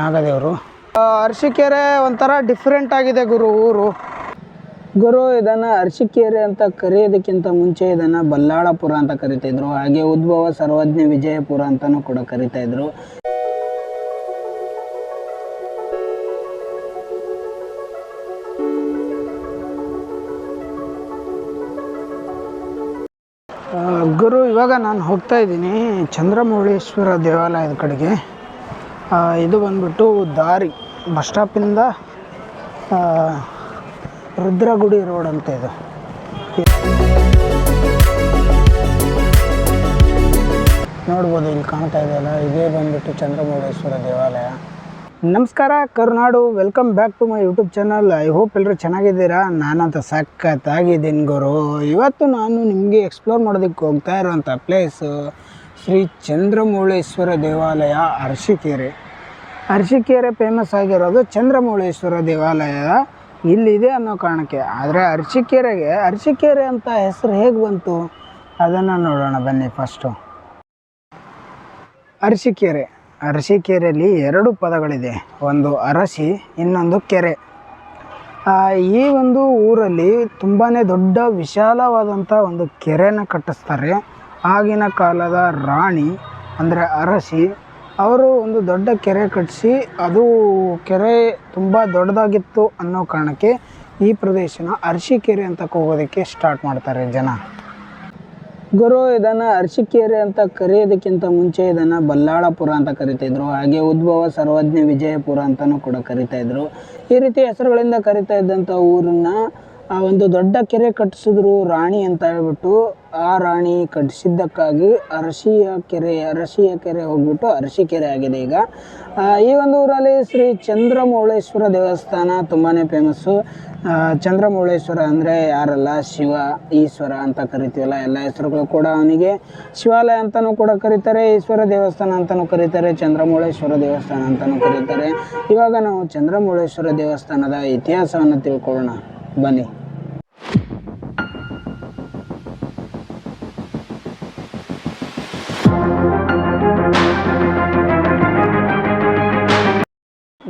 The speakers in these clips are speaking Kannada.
ನಾಗದೇವರು. ಅರಸಿಕೆರೆ ಒಂಥರ ಡಿಫ್ರೆಂಟ್ ಆಗಿದೆ ಗುರು ಊರು. ಗುರು, ಇದನ್ನು ಅರಸಿಕೆರೆ ಅಂತ ಕರೆಯೋದಕ್ಕಿಂತ ಮುಂಚೆ ಇದನ್ನು ಬಲ್ಲಾಳಪುರ ಅಂತ ಕರಿತಾಯಿದ್ರು ಹಾಗೆ ಉದ್ಭವ ಸರ್ವಜ್ಞ ವಿಜಯಪುರ ಅಂತಲೂ ಕೂಡ ಕರಿತಾಯಿದ್ರು ಇದ್ರು. ಗುರು, ಇವಾಗ ನಾನು ಹೋಗ್ತಾ ಇದ್ದೀನಿ ಚಂದ್ರಮೌಳೇಶ್ವರ ದೇವಾಲಯದ ಕಡೆಗೆ. ಇದು ಬಂದ್ಬಿಟ್ಟು ದಾರಿ, ಬಸ್ ಸ್ಟಾಪಿಂದ ರುದ್ರಗುಡಿ ರೋಡ್ ಅಂತ ಇದು. ನೋಡ್ಬೋದು, ಇಲ್ಲಿ ಕಾಣ್ತಾ ಇದೆಯಲ್ಲ ಇದೇ ಬಂದ್ಬಿಟ್ಟು ಚಂದ್ರಮೌಳೇಶ್ವರ ದೇವಾಲಯ. ನಮಸ್ಕಾರ, Karunadu. Welcome back to my YouTube channel I hope ಎಲ್ಲರೂ ಚೆನ್ನಾಗಿದ್ದೀರಾ? ನಾನಂತ ಸಖತ್ತಾಗಿದ್ದೀನಿ ಗುರು. ಇವತ್ತು ನಾನು ನಿಮಗೆ ಎಕ್ಸ್ಪ್ಲೋರ್ ಮಾಡೋದಕ್ಕೆ ಹೋಗ್ತಾ ಇರುವಂಥ ಪ್ಲೇಸು ಶ್ರೀ ಚಂದ್ರಮೌಳೇಶ್ವರ ದೇವಾಲಯ ಅರಸೀಕೆರೆ ಅರಸೀಕೆರೆ ಫೇಮಸ್ ಆಗಿರೋದು ಚಂದ್ರಮೌಳೇಶ್ವರ ದೇವಾಲಯ. ಇಲ್ಲಿದೆ ಅನ್ನೋ ಕಾರಣಕ್ಕೆ. ಆದರೆ ಅರಸೀಕೆರೆಗೆ ಅರಸೀಕೆರೆ ಅಂತ ಹೆಸರು ಹೇಗೆ ಬಂತು? ಅದನ್ನು ನೋಡೋಣ ಬನ್ನಿ ಫಸ್ಟು ಅರಸೀಕೆರೆ ಅರಸೀಕೆರೆಯಲ್ಲಿ ಎರಡು ಪದಗಳಿದೆ. ಒಂದು ಅರಸಿ, ಇನ್ನೊಂದು ಕೆರೆ. ಈ ಒಂದು ಊರಲ್ಲಿ ತುಂಬಾ ದೊಡ್ಡ ವಿಶಾಲವಾದಂಥ ಒಂದು ಕೆರೆನ ಕಟ್ಟಿಸ್ತಾರೆ. ಆಗಿನ ಕಾಲದ ರಾಣಿ, ಅಂದರೆ ಅರಸಿ, ಅವರು ಒಂದು ದೊಡ್ಡ ಕೆರೆ ಕಟ್ಟಿಸಿ ಅದು ಕೆರೆ ತುಂಬ ದೊಡ್ಡದಾಗಿತ್ತು ಅನ್ನೋ ಕಾರಣಕ್ಕೆ ಈ ಪ್ರದೇಶನ ಅರಸಿಕೆರೆ ಅಂತ ಹೋಗೋದಕ್ಕೆ ಸ್ಟಾರ್ಟ್ ಮಾಡ್ತಾರೆ ಜನ. ಗುರು, ಇದನ್ನು ಅರಸಿಕೆರೆ ಅಂತ ಕರೆಯೋದಕ್ಕಿಂತ ಮುಂಚೆ ಇದನ್ನು ಬಲ್ಲಾಳಪುರ ಅಂತ ಕರಿತಾಯಿದ್ರು ಹಾಗೆ ಉದ್ಭವ ಸರ್ವಜ್ಞ ವಿಜಯಪುರ ಅಂತಲೂ ಕೂಡ ಕರಿತಾಯಿದ್ರು ಈ ರೀತಿ ಹೆಸರುಗಳಿಂದ ಕರಿತಾ ಇದ್ದಂಥ ಊರನ್ನ ಆ ಒಂದು ದೊಡ್ಡ ಕೆರೆ ಕಟ್ಟಿಸಿದ್ರು ರಾಣಿ ಅಂತ ಹೇಳ್ಬಿಟ್ಟು ಆ ರಾಣಿ ಕಟ್ಟಿಸಿದ್ದಕ್ಕಾಗಿ ಅರಸಿಯ ಕೆರೆ ಅರಸಿಯ ಕೆರೆ ಹೋಗ್ಬಿಟ್ಟು ಅರಸೀಕೆರೆ ಆಗಿದೆ ಈಗ. ಈ ಒಂದು ಊರಲ್ಲಿ ಶ್ರೀ ಚಂದ್ರಮೌಳೇಶ್ವರ ದೇವಸ್ಥಾನ ತುಂಬಾ ಫೇಮಸ್ಸು ಚಂದ್ರಮೌಳೇಶ್ವರ ಅಂದರೆ ಯಾರಲ್ಲ? ಶಿವ, ಈಶ್ವರ ಅಂತ ಕರಿತೀವಲ್ಲ, ಎಲ್ಲ ಹೆಸರುಗಳು ಕೂಡ ಅವನಿಗೆ. ಶಿವಾಲಯ ಅಂತಲೂ ಕೂಡ ಕರೀತಾರೆ, ಈಶ್ವರ ದೇವಸ್ಥಾನ ಅಂತಲೂ ಕರೀತಾರೆ, ಚಂದ್ರಮೌಳೇಶ್ವರ ದೇವಸ್ಥಾನ ಅಂತಲೂ ಕರೀತಾರೆ. ಇವಾಗ ನಾವು ಚಂದ್ರಮೌಳೇಶ್ವರ ದೇವಸ್ಥಾನದ ಇತಿಹಾಸವನ್ನು ತಿಳ್ಕೊಳ್ಳೋಣ. ಬನ್ನಿ.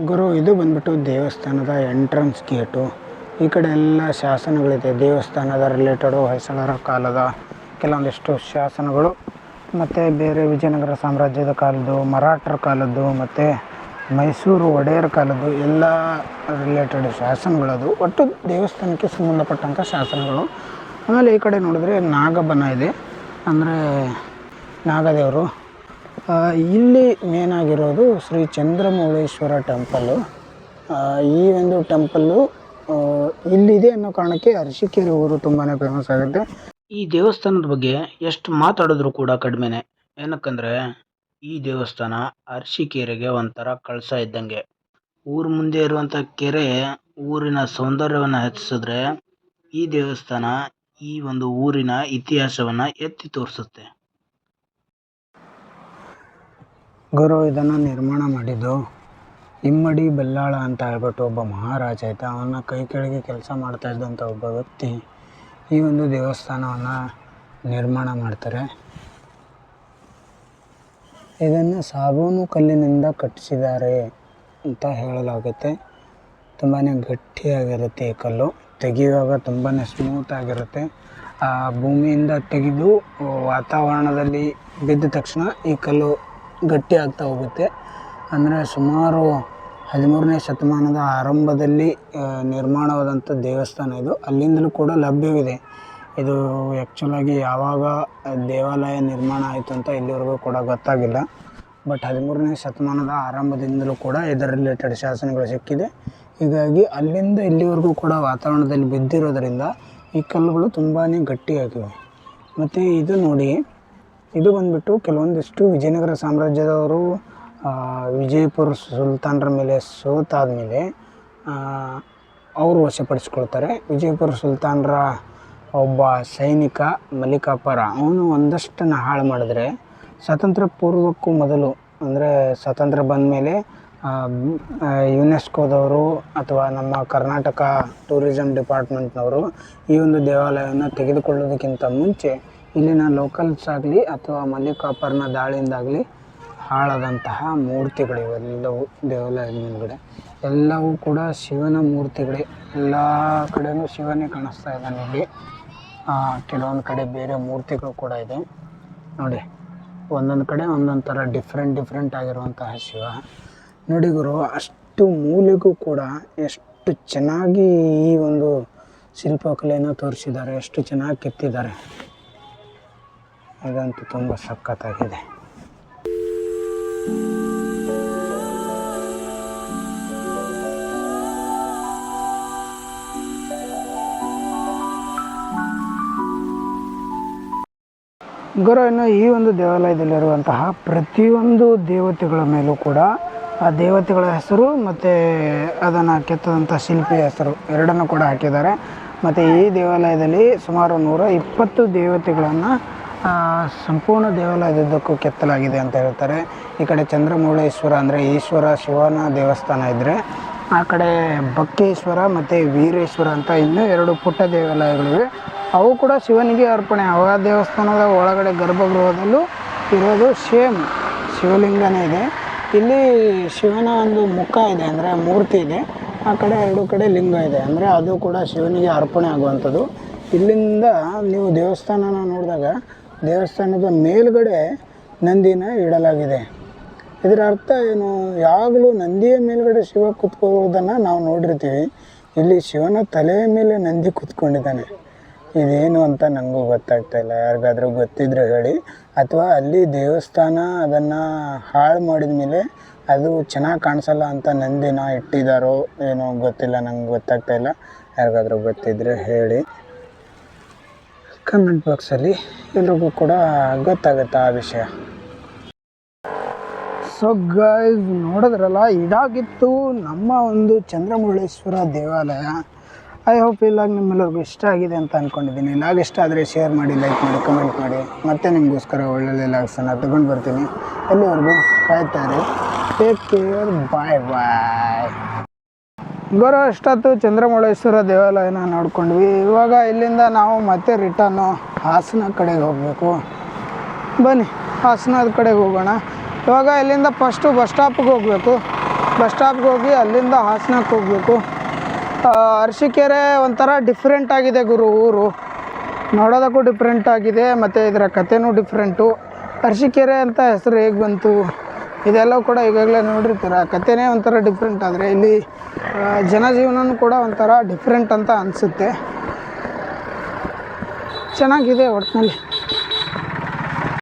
ಗುರು, ಇದು ಬಂದ್ಬಿಟ್ಟು ದೇವಸ್ಥಾನದ ಎಂಟ್ರೆನ್ಸ್ ಗೇಟು ಈ ಕಡೆ ಎಲ್ಲ ಶಾಸನಗಳಿದೆ. ದೇವಸ್ಥಾನದ ರಿಲೇಟೆಡು ಹೊಯ್ಸಳರ ಕಾಲದ ಕೆಲವೊಂದಿಷ್ಟು ಶಾಸನಗಳು, ಮತ್ತು ಬೇರೆ ವಿಜಯನಗರ ಸಾಮ್ರಾಜ್ಯದ ಕಾಲದ್ದು, ಮರಾಠರ ಕಾಲದ್ದು, ಮತ್ತು ಮೈಸೂರು ಒಡೆಯರ್ ಕಾಲದ್ದು ಎಲ್ಲ ರಿಲೇಟೆಡ್ ಶಾಸನಗಳದು. ಒಟ್ಟು ದೇವಸ್ಥಾನಕ್ಕೆ ಸಂಬಂಧಪಟ್ಟಂಥ ಶಾಸನಗಳು. ಆಮೇಲೆ ಈ ಕಡೆ ನೋಡಿದ್ರೆ ನಾಗಬನ ಇದೆ. ಅಂದರೆ ನಾಗದೇವರು. ಇಲ್ಲಿ ಮೇನ್ ಆಗಿರೋದು ಶ್ರೀ ಚಂದ್ರಮೌಳೇಶ್ವರ ಟೆಂಪಲ್ಲು ಈ ಒಂದು ಟೆಂಪಲ್ಲು ಇಲ್ಲಿದೆ ಅನ್ನೋ ಕಾರಣಕ್ಕೆ ಅರಶಿಕೇರಿ ಊರು ತುಂಬಾ ಫೇಮಸ್ ಆಗುತ್ತೆ. ಈ ದೇವಸ್ಥಾನದ ಬಗ್ಗೆ ಎಷ್ಟು ಮಾತಾಡಿದ್ರು ಕೂಡ ಕಡಿಮೆನೆ. ಏನಕ್ಕಂದರೆ ಈ ದೇವಸ್ಥಾನ ಅರಸೀಕೆರೆಗೆ ಒಂಥರ ಕಳಸ ಇದ್ದಂಗೆ. ಊರ ಮುಂದೆ ಇರುವಂಥ ಕೆರೆ ಊರಿನ ಸೌಂದರ್ಯವನ್ನು ಹೆಚ್ಚಿಸಿದ್ರೆ ಈ ದೇವಸ್ಥಾನ ಈ ಒಂದು ಊರಿನ ಇತಿಹಾಸವನ್ನು ಎತ್ತಿ ತೋರಿಸುತ್ತೆ. ಗುರು, ಇದನ್ನು ನಿರ್ಮಾಣ ಮಾಡಿದ್ದು ಇಮ್ಮಡಿ ಬೆಲ್ಲಾಳ ಅಂತ ಹೇಳ್ಬಿಟ್ಟು ಒಬ್ಬ ಮಹಾರಾಜ ಆಯ್ತ. ಅವನ ಕೈ ಕೆಳಗೆ ಕೆಲಸ ಮಾಡ್ತಾ ಇದ್ದಂಥ ಒಬ್ಬ ವ್ಯಕ್ತಿ ಈ ಒಂದು ದೇವಸ್ಥಾನವನ್ನು ನಿರ್ಮಾಣ ಮಾಡ್ತಾರೆ. ಇದನ್ನು ಸಾಬೂನು ಕಲ್ಲಿನಿಂದ ಕಟ್ಟಿಸಿದ್ದಾರೆ ಅಂತ ಹೇಳಲಾಗುತ್ತೆ. ತುಂಬಾ ಗಟ್ಟಿಯಾಗಿರುತ್ತೆ ಈ ಕಲ್ಲು. ತೆಗೆಯುವಾಗ ತುಂಬಾ ಸ್ಮೂತ್ ಆಗಿರುತ್ತೆ. ಆ ಭೂಮಿಯಿಂದ ತೆಗೆದು ವಾತಾವರಣದಲ್ಲಿ ಬಿದ್ದ ತಕ್ಷಣ ಈ ಕಲ್ಲು ಗಟ್ಟಿ ಆಗ್ತಾ ಹೋಗುತ್ತೆ. ಅಂದರೆ ಸುಮಾರು ಹದಿಮೂರನೇ ಶತಮಾನದ ಆರಂಭದಲ್ಲಿ ನಿರ್ಮಾಣವಾದಂಥ ದೇವಸ್ಥಾನ ಇದು. ಅಲ್ಲಿಂದಲೂ ಕೂಡ ಲಭ್ಯವಿದೆ. ಇದು ಆ್ಯಕ್ಚುಲಾಗಿ ಯಾವಾಗ ದೇವಾಲಯ ನಿರ್ಮಾಣ ಆಯಿತು ಅಂತ ಇಲ್ಲಿವರೆಗೂ ಕೂಡ ಗೊತ್ತಾಗಿಲ್ಲ. ಬಟ್ ಹದಿಮೂರನೇ ಶತಮಾನದ ಆರಂಭದಿಂದಲೂ ಕೂಡ ಇದರ ರಿಲೇಟೆಡ್ ಶಾಸನಗಳು ಸಿಕ್ಕಿದೆ. ಹೀಗಾಗಿ ಅಲ್ಲಿಂದ ಇಲ್ಲಿವರೆಗೂ ಕೂಡ ವಾತಾವರಣದಲ್ಲಿ ಬಿದ್ದಿರೋದರಿಂದ ಈ ಕಲ್ಲುಗಳು ತುಂಬಾ ಗಟ್ಟಿಯಾಗಿವೆ. ಮತ್ತು ಇದು ನೋಡಿ, ಇದು ಬಂದ್ಬಿಟ್ಟು ಕೆಲವೊಂದಿಷ್ಟು ವಿಜಯನಗರ ಸಾಮ್ರಾಜ್ಯದವರು ವಿಜಯಪುರ ಸುಲ್ತಾನರ ಮೇಲೆ ಸೋತಾದ ಮೇಲೆ ಅವರು ವಶಪಡಿಸ್ಕೊಳ್ತಾರೆ. ವಿಜಯಪುರ ಸುಲ್ತಾನರ ಒಬ್ಬ ಸೈನಿಕ ಮಲ್ಲಿಕಾಪರ. ಅವನು ಒಂದಷ್ಟನ್ನು ಹಾಳು ಮಾಡಿದ್ರೆ ಸ್ವಾತಂತ್ರ್ಯ ಪೂರ್ವಕ್ಕೂ ಮೊದಲು, ಅಂದರೆ ಸ್ವಾತಂತ್ರ್ಯ ಬಂದ ಮೇಲೆ ಯುನೆಸ್ಕೋದವರು ಅಥವಾ ನಮ್ಮ ಕರ್ನಾಟಕ ಟೂರಿಸಮ್ ಡಿಪಾರ್ಟ್ಮೆಂಟ್ನವರು ಈ ಒಂದು ದೇವಾಲಯವನ್ನು ತೆಗೆದುಕೊಳ್ಳೋದಕ್ಕಿಂತ ಮುಂಚೆ ಇಲ್ಲಿನ ಲೋಕಲ್ಸ್ ಆಗಲಿ ಅಥವಾ ಮಲ್ಲಿಕಾಪರ್ನ ದಾಳಿಯಿಂದಾಗಲಿ ಹಾಳಾದಂತಹ ಮೂರ್ತಿಗಳು ಇವೆಲ್ಲವೂ ದೇವಾಲಯದ ಮೇಲ್ಗಡೆ. ಎಲ್ಲವೂ ಕೂಡ ಶಿವನ ಮೂರ್ತಿಗಳೇ. ಎಲ್ಲ ಕಡೆಯೂ ಶಿವನೇ ಕಾಣಿಸ್ತಾ ಇದ್ದಾನೆ ಇಲ್ಲಿ. ಕೆಲವೊಂದು ಕಡೆ ಬೇರೆ ಮೂರ್ತಿಗಳು ಕೂಡ ಇದೆ. ನೋಡಿ, ಒಂದೊಂದು ಕಡೆ ಒಂದೊಂದು ಥರ ಡಿಫ್ರೆಂಟ್ ಡಿಫ್ರೆಂಟ್ ಆಗಿರುವಂತಹ ಶಿವ. ನೋಡಿ ಗುರು, ಅಷ್ಟು ಮೂಲೆಗೂ ಕೂಡ ಎಷ್ಟು ಚೆನ್ನಾಗಿ ಈ ಒಂದು ಶಿಲ್ಪಕಲೆಯನ್ನು ತೋರಿಸಿದ್ದಾರೆ, ಎಷ್ಟು ಚೆನ್ನಾಗಿ ಕೆತ್ತಿದ್ದಾರೆ. ಅದಂತೂ ತುಂಬ ಸಖತ್ತಾಗಿದೆ. ಗುರು ಇನ್ನು ಈ ಒಂದು ದೇವಾಲಯದಲ್ಲಿರುವಂತಹ ಪ್ರತಿಯೊಂದು ದೇವತೆಗಳ ಮೇಲೂ ಕೂಡ ಆ ದೇವತೆಗಳ ಹೆಸರು ಮತ್ತು ಅದನ್ನು ಕೆತ್ತದಂಥ ಶಿಲ್ಪಿಯ ಹೆಸರು ಎರಡನ್ನು ಕೂಡ ಹಾಕಿದ್ದಾರೆ. ಮತ್ತು ಈ ದೇವಾಲಯದಲ್ಲಿ ಸುಮಾರು ನೂರ ಇಪ್ಪತ್ತು ದೇವತೆಗಳನ್ನು ಸಂಪೂರ್ಣ ದೇವಾಲಯದುದ್ದಕ್ಕೂ ಕೆತ್ತಲಾಗಿದೆ ಅಂತ ಹೇಳ್ತಾರೆ. ಈ ಕಡೆ ಚಂದ್ರಮೌಳೇಶ್ವರ ಅಂದರೆ ಈಶ್ವರ, ಶಿವನ ದೇವಸ್ಥಾನ ಇದ್ದರೆ ಆ ಕಡೆ ಬಕ್ಕೇಶ್ವರ ಮತ್ತು ವೀರೇಶ್ವರ ಅಂತ ಇನ್ನೂ ಎರಡು ಪುಟ್ಟ ದೇವಾಲಯಗಳಿವೆ. ಅವು ಕೂಡ ಶಿವನಿಗೆ ಅರ್ಪಣೆ. ಅವ ದೇವಸ್ಥಾನದ ಒಳಗಡೆ ಗರ್ಭಗೃಹದಲ್ಲೂ ಇರೋದು ಸೇಮ್ ಶಿವಲಿಂಗನೇ ಇದೆ. ಇಲ್ಲಿ ಶಿವನ ಒಂದು ಮುಖ ಇದೆ, ಅಂದರೆ ಮೂರ್ತಿ ಇದೆ. ಆ ಕಡೆ ಎರಡು ಕಡೆ ಲಿಂಗ ಇದೆ, ಅಂದರೆ ಅದು ಕೂಡ ಶಿವನಿಗೆ ಅರ್ಪಣೆ ಆಗುವಂಥದ್ದು. ಇಲ್ಲಿಂದ ನೀವು ದೇವಸ್ಥಾನನ ನೋಡಿದಾಗ ದೇವಸ್ಥಾನದ ಮೇಲುಗಡೆ ನಂದಿನ ಇಡಲಾಗಿದೆ. ಇದರ ಅರ್ಥ ಏನು? ಯಾವಾಗಲೂ ನಂದಿಯ ಮೇಲುಗಡೆ ಶಿವ ಕುತ್ಕೊಳ್ಳೋದನ್ನು ನಾವು ನೋಡಿರ್ತೀವಿ. ಇಲ್ಲಿ ಶಿವನ ತಲೆಯ ಮೇಲೆ ನಂದಿ ಕುತ್ಕೊಂಡಿದ್ದಾನೆ. ಇದೇನು ಅಂತ ನನಗೂ ಗೊತ್ತಾಗ್ತಾ ಇಲ್ಲ. ಯಾರಿಗಾದ್ರೂ ಗೊತ್ತಿದ್ರೆ ಹೇಳಿ. ಅಥವಾ ಅಲ್ಲಿ ದೇವಸ್ಥಾನ ಅದನ್ನು ಹಾಳು ಮಾಡಿದ ಮೇಲೆ ಅದು ಚೆನ್ನಾಗಿ ಕಾಣಿಸಲ್ಲ ಅಂತ ನಂದಿನ ಇಟ್ಟಿದ್ದಾರೋ ಏನೋ ಗೊತ್ತಿಲ್ಲ, ನಂಗೆ ಗೊತ್ತಾಗ್ತಾ ಇಲ್ಲ. ಯಾರಿಗಾದ್ರೂ ಗೊತ್ತಿದ್ರೆ ಹೇಳಿ. ಕಮೆಂಟ್ ಬಾಕ್ಸಲ್ಲಿ ಎಲ್ರಿಗೂ ಕೂಡ ಗೊತ್ತಾಗುತ್ತೆ ಆ ವಿಷಯ. ಸೊ ಗೈಸ್ ನೋಡಿದ್ರಲ್ಲ, ಇದಾಗಿತ್ತು ನಮ್ಮ ಒಂದು ಚಂದ್ರಮೌಳೇಶ್ವರ ದೇವಾಲಯ. ಐ ಹೋಪ್ ಇಲ್ಲಾಗ ನಿಮ್ಮೆಲ್ಲರಿಗೂ ಇಷ್ಟ ಆಗಿದೆ ಅಂತ ಅಂದ್ಕೊಂಡಿದ್ದೀನಿ ಲಾಗ್ ಇಷ್ಟ ಆದರೆ ಶೇರ್ ಮಾಡಿ ಲೈಕ್ ಮಾಡಿ ಕಮೆಂಟ್ ಮಾಡಿ. ಮತ್ತೆ ನಿಮಗೋಸ್ಕರ ಒಳ್ಳೊಳ್ಳೆ ಲಾಗ್ಸನ್ನು ತಗೊಂಡು ಬರ್ತೀನಿ. ಎಲ್ಲಿವರೆಗೂ ಕಾಯ್ತಾರೆ ಟೇಕ್ ಕೇರ್ ಬಾಯ್ ಬಾಯ್ ಗೌರವ ಅಷ್ಟೊತ್ತು ಚಂದ್ರಮೌಳೇಶ್ವರ ದೇವಾಲಯನ ನೋಡ್ಕೊಂಡ್ವಿ. ಇವಾಗ ಇಲ್ಲಿಂದ ನಾವು ಮತ್ತೆ ರಿಟರ್ನು ಹಾಸನ ಕಡೆಗೆ ಹೋಗಬೇಕು. ಬನ್ನಿ, ಹಾಸನದ ಕಡೆಗೆ ಹೋಗೋಣ. ಇವಾಗ ಇಲ್ಲಿಂದ ಫಸ್ಟು ಬಸ್ ಸ್ಟಾಪ್ಗೆ ಹೋಗಬೇಕು. ಬಸ್ ಸ್ಟಾಪ್ಗೆ ಹೋಗಿ ಅಲ್ಲಿಂದ ಹಾಸನಕ್ಕೆ ಹೋಗಬೇಕು. ಅರಸೀಕೆರೆ ಒಂಥರ ಡಿಫ್ರೆಂಟ್ ಆಗಿದೆ ಗುರು ಊರು. ನೋಡೋದಕ್ಕೂ ಡಿಫ್ರೆಂಟ್ ಆಗಿದೆ, ಮತ್ತು ಇದರ ಕಥೆನೂ ಡಿಫ್ರೆಂಟು ಅರಸೀಕೆರೆ ಅಂತ ಹೆಸರು ಹೇಗೆ ಬಂತು? ಇದೆಲ್ಲ ಕೂಡ ಈಗಾಗಲೇ ನೋಡಿರ್ತೀರ. ಕಥೆನೇ ಒಂಥರ ಡಿಫ್ರೆಂಟ್ ಆದರೆ ಇಲ್ಲಿ ಜನಜೀವನವೂ ಕೂಡ ಒಂಥರ ಡಿಫ್ರೆಂಟ್ ಅಂತ ಅನಿಸುತ್ತೆ. ಚೆನ್ನಾಗಿದೆ ಒಟ್ಟಿನಲ್ಲಿ